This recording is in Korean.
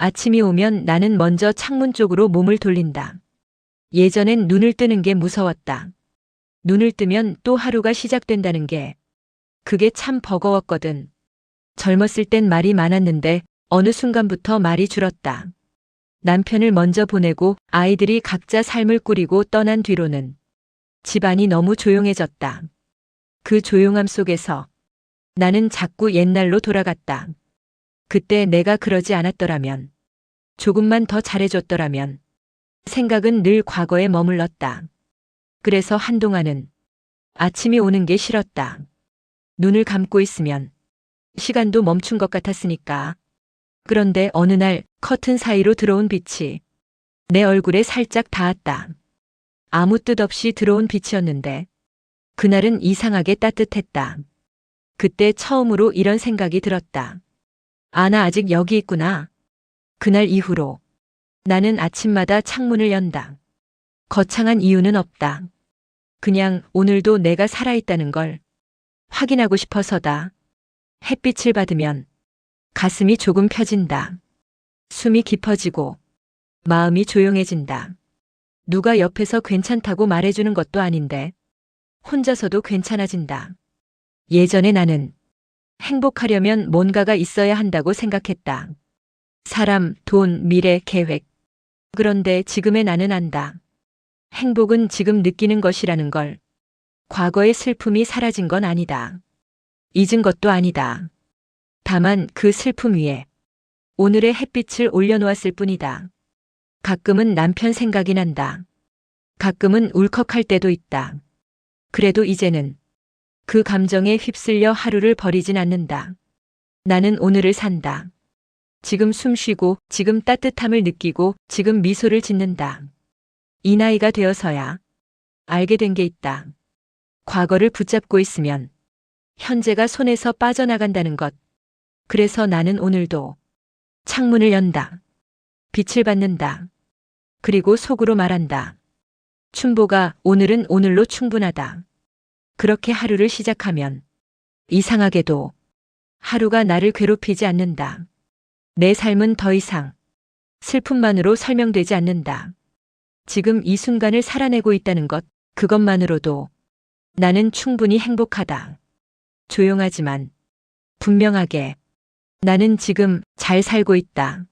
아침이 오면 나는 먼저 창문 쪽으로 몸을 돌린다. 예전엔 눈을 뜨는 게 무서웠다. 눈을 뜨면 또 하루가 시작된다는 게 그게 참 버거웠거든. 젊었을 땐 말이 많았는데 어느 순간부터 말이 줄었다. 남편을 먼저 보내고 아이들이 각자 삶을 꾸리고 떠난 뒤로는 집안이 너무 조용해졌다. 그 조용함 속에서 나는 자꾸 옛날로 돌아갔다. 그때 내가 그러지 않았더라면, 조금만 더 잘해줬더라면, 생각은 늘 과거에 머물렀다. 그래서 한동안은 아침이 오는 게 싫었다. 눈을 감고 있으면 시간도 멈춘 것 같았으니까. 그런데 어느 날 커튼 사이로 들어온 빛이 내 얼굴에 살짝 닿았다. 아무 뜻 없이 들어온 빛이었는데 그날은 이상하게 따뜻했다. 그때 처음으로 이런 생각이 들었다. 아, 나 아직 여기 있구나. 그날 이후로 나는 아침마다 창문을 연다. 거창한 이유는 없다. 그냥 오늘도 내가 살아있다는 걸 확인하고 싶어서다. 햇빛을 받으면 가슴이 조금 펴진다. 숨이 깊어지고 마음이 조용해진다. 누가 옆에서 괜찮다고 말해주는 것도 아닌데 혼자서도 괜찮아진다. 예전에 나는 행복하려면 뭔가가 있어야 한다고 생각했다. 사람, 돈, 미래, 계획. 그런데 지금의 나는 안다. 행복은 지금 느끼는 것이라는 걸. 과거의 슬픔이 사라진 건 아니다. 잊은 것도 아니다. 다만 그 슬픔 위에 오늘의 햇빛을 올려놓았을 뿐이다. 가끔은 남편 생각이 난다. 가끔은 울컥할 때도 있다. 그래도 이제는 그 감정에 휩쓸려 하루를 버리진 않는다. 나는 오늘을 산다. 지금 숨 쉬고, 지금 따뜻함을 느끼고, 지금 미소를 짓는다. 이 나이가 되어서야 알게 된 게 있다. 과거를 붙잡고 있으면 현재가 손에서 빠져나간다는 것. 그래서 나는 오늘도 창문을 연다. 빛을 받는다. 그리고 속으로 말한다. 춘보가 오늘은 오늘로 충분하다. 그렇게 하루를 시작하면 이상하게도 하루가 나를 괴롭히지 않는다. 내 삶은 더 이상 슬픔만으로 설명되지 않는다. 지금 이 순간을 살아내고 있다는 것, 그것만으로도 나는 충분히 행복하다. 조용하지만 분명하게 나는 지금 잘 살고 있다.